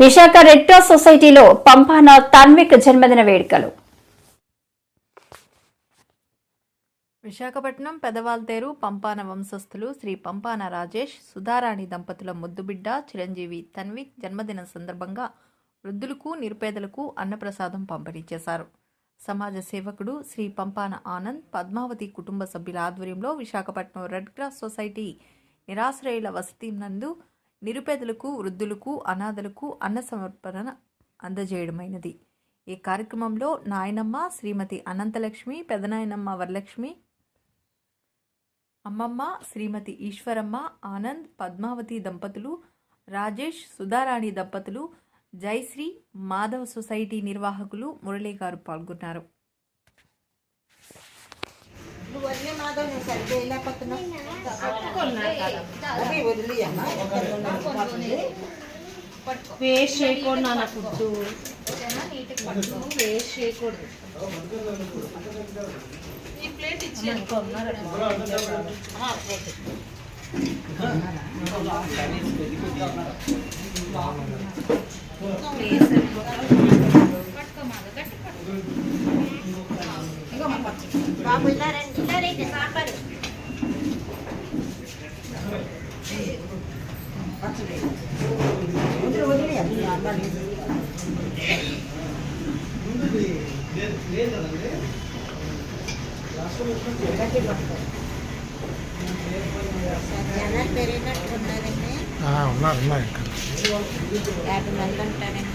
Visakha red cross సొసైటీలో పంపాన తన్విక్ జన్మదిన వేడుకలు. విశాఖపట్నం పెదవాల్తేరు పంపాన వంశస్థులు శ్రీ పంపాన రాజేష్ సుధారాణి దంపతుల ముద్దుబిడ్డ చిరంజీవి తన్విక్ జన్మదిన సందర్భంగా వృద్ధులకు నిరుపేదలకు అన్నప్రసాదం పంపిణీ చేశారు. సమాజ సేవకుడు శ్రీ పంపాన ఆనంద్ పద్మావతి కుటుంబ సభ్యుల ఆధ్వర్యంలో విశాఖపట్నం రెడ్ క్రాస్ సొసైటీ నిరాశ్రయుల వసతి నందు నిరుపేదలకు వృద్ధులకు అనాథలకు అన్న సమర్పణ అందజేయడమైనది. ఈ కార్యక్రమంలో నాయనమ్మ శ్రీమతి అనంతలక్ష్మి పెదనాయనమ్మ వరలక్ష్మి అమ్మమ్మ శ్రీమతి ఈశ్వరమ్మ ఆనంద్ పద్మావతి దంపతులు రాజేష్ సుధారాణి దంపతులు జయశ్రీ మాధవ్ సొసైటీ నిర్వాహకులు మురళీ గారు పాల్గొన్నారు. నువ్వన్నీ మాధవ్ నువ్వు సరిగ్గా వెళ్ళకపోతున్నావు అవి వదిలి అమ్మా వేస్ట్ చేయకూడదు నాన్న ఫుడ్ వేస్ట్ చేయకూడదు. బాబు ఇలా రండి. ఇలా రండి సాంబారు వదిలి వదిలి అన్ని అమ్మాలి జనాలు పెరిగినట్టు ఉన్నారండి ఉన్నారు ఉన్నారు ఇంకా యాభై మంది ఉంటారండి